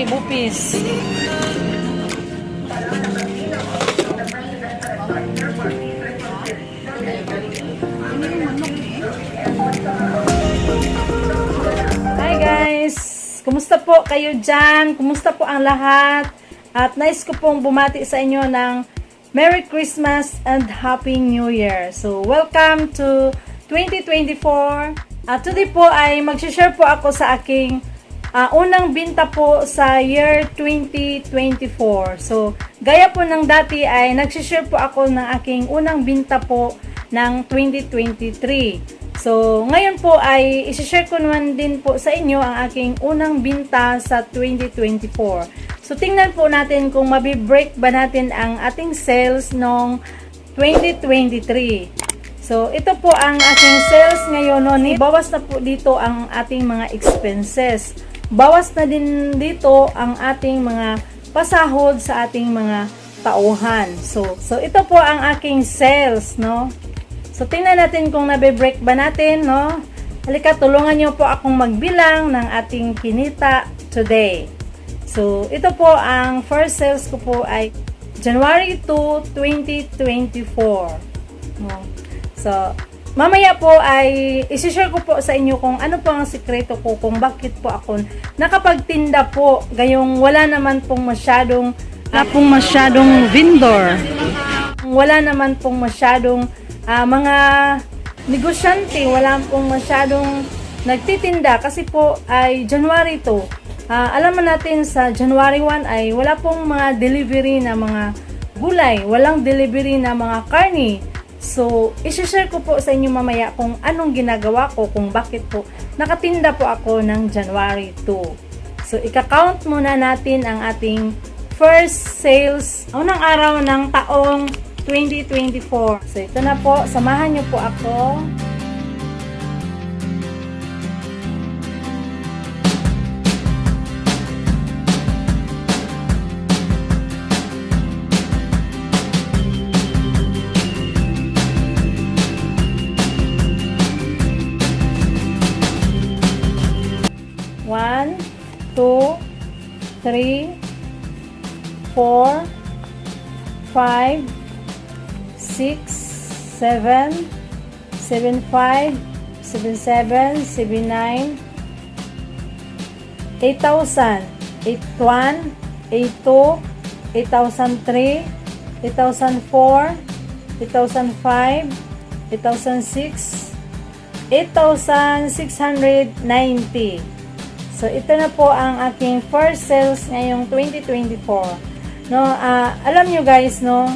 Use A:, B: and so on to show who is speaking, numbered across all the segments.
A: Uy, bupis. Hi guys! Kumusta po kayo dyan? Kumusta po ang lahat? At nice ko pong bumati sa inyo ng Merry Christmas and Happy New Year. So, welcome to 2024. At today po ay mag-share po ako sa aking ah, unang binta po sa year 2024. So, gaya po ng dati ay nag-share po ako ng aking unang binta po ng 2023. So, ngayon po ay isi-share ko naman din po sa inyo ang aking unang binta sa 2024. So, tingnan po natin kung mabibreak ba natin ang ating sales nung 2023. So, ito po ang ating sales ngayon. No? Bawas na po dito ang ating mga expenses. Bawas na din dito ang ating mga pasahod sa ating mga tauhan. So, so ito po ang aking sales, no? So, tingnan natin kung nabe-break ba natin, no? Halika, tulungan niyo po akong magbilang ng ating kinita today. So, ito po ang first sales ko po ay January 2, 2024. No? So, mamaya po ay isi-share ko po sa inyo kung ano po ang sikreto ko, kung bakit po ako nakapagtinda po, gayong wala naman pong masyadong wala pong masyadong vendor. Wala naman pong masyadong ah, mga negosyante, wala pong masyadong nagtitinda kasi po ay January 2. Ah, alam mo natin sa January 1 ay wala pong mga delivery na mga gulay, walang delivery na mga karni. So, isi-share ko po sa inyo mamaya kung anong ginagawa ko, kung bakit po nakatinda po ako ng January 2. So, ika-count muna natin ang ating first sales unang araw ng taong 2024. So, ito na po. Samahan niyo po ako. 3, 4, 5, 6, 7, 7, 5, 7, 7, 7, 9, 8,000, 8,1, 8,2, 8,003, 8,004, 8,005, 8,006, 8,690. So, ito na po ang aking first sales ngayong 2024. No, ah, alam nyo guys, no,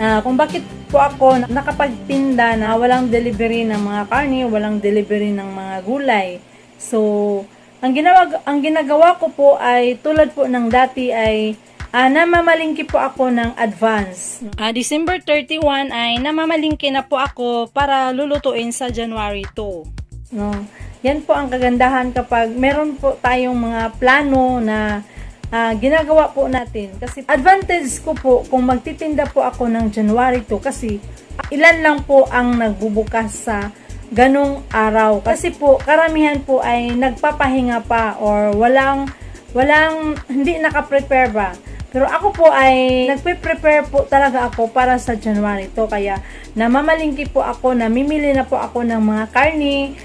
A: ah, kung bakit po ako nakapagtinda na walang delivery ng mga karni, walang delivery ng mga gulay. So, ang ginawa ang ginagawa ko po ay tulad po ng dati ay ah, namamalingki po ako ng advance. Ah, December 31 ay namamalingki na po ako para lulutuin sa January 2. No. Yan po ang kagandahan kapag meron po tayong mga plano na ah, ginagawa po natin. Kasi advantage ko po kung magtitinda po ako ng January 2 kasi ilan lang po ang nagbubukas sa ganong araw. Kasi po karamihan po ay nagpapahinga pa or walang walang hindi naka-prepare ba. Pero ako po ay nagpe-prepare po talaga ako para sa January to kaya namamalingki po ako, namimili na po ako ng mga karni,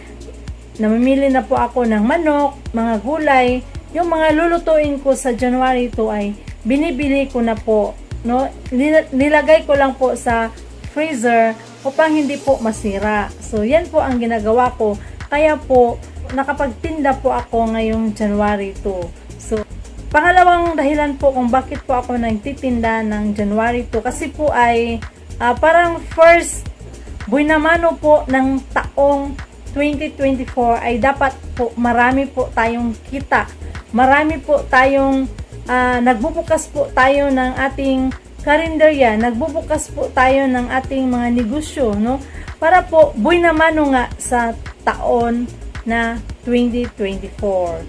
A: namimili na po ako ng manok, mga gulay, yung mga lulutuin ko sa January 2 ay binibili ko na po, no? Nil- Nilagay ko lang po sa freezer upang hindi po masira. So, yan po ang ginagawa ko. Kaya po, nakapagtinda po ako ngayong January 2. So, pangalawang dahilan po kung bakit po ako nagtitinda ng January 2 kasi po ay ah, parang first buinamano po ng taong 2024 ay dapat po marami po tayong kita. Marami po tayong ah, nagbubukas po tayo ng ating karinderya, nagbubukas po tayo ng ating mga negosyo, no? Para po buhay naman nga sa taon na 2024.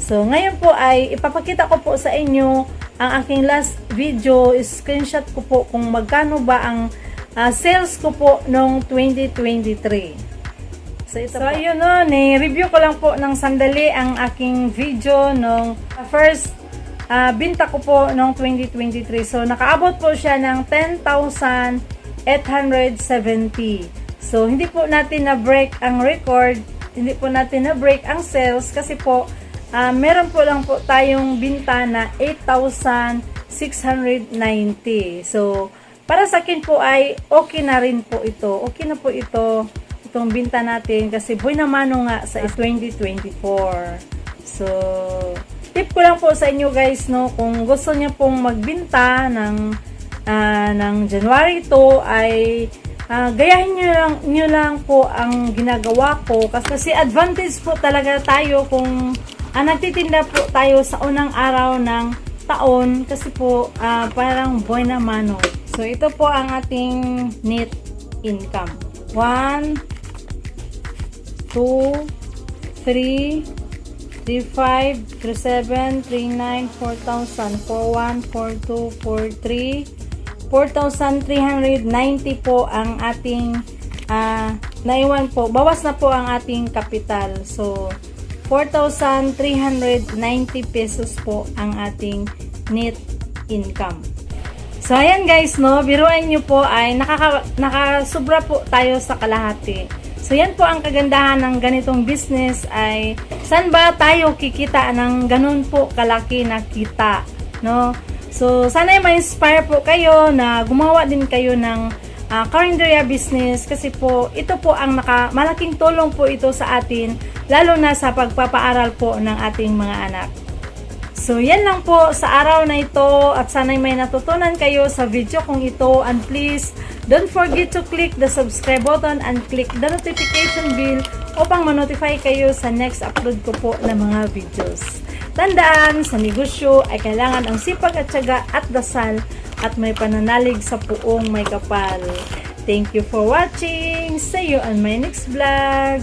A: So, ngayon po ay ipapakita ko po sa inyo ang aking last video, screenshot ko po kung magkano ba ang ah, sales ko po noong 2023. So, ito so ayun no, ni-review ko lang po ng sandali ang aking video nung first ah, binta ko po noong 2023. So, nakaabot po siya ng 10,870. So, hindi po natin na-break ang record, hindi po natin na-break ang sales kasi po, ah, meron po lang po tayong binta na 8,690. So, para sa akin po ay okay na rin po ito. Okay na po ito, itong binta natin kasi buhay na mano nga sa 2024. So, tip ko lang po sa inyo guys, no, kung gusto niyo pong magbinta ng ah, ng January 2 ay ah, gayahin niyo lang, niyo lang po ang ginagawa ko kasi advantage po talaga tayo kung ah, nagtitinda po tayo sa unang araw ng taon kasi po ah, parang buhay na mano. So, ito po ang ating net income. 1, 2, 3, 35, 37, 39, 4,000, 41, 42, 43, 4,390 po ang ating ah, naiwan po. Bawas na po ang ating kapital. So, 4,390 pesos po ang ating net income. So, ayan guys, no, biruan nyo po ay nakaka, nakasubra po tayo sa kalahati. So, yan po ang kagandahan ng ganitong business ay saan ba tayo kikita ng ganun po kalaki na kita, no? So, sana ay ma-inspire po kayo na gumawa din kayo ng uh, carinderia business kasi po ito po ang naka, malaking tulong po ito sa atin lalo na sa pagpapaaral po ng ating mga anak. So, yan lang po sa araw na ito at sana'y may natutunan kayo sa video kong ito and please don't forget to click the subscribe button and click the notification bell upang ma-notify kayo sa next upload ko po ng mga videos. Tandaan, sa negosyo ay kailangan ang sipag at syaga at dasal at may pananalig sa puong may kapal. Thank you for watching. See you on my next vlog.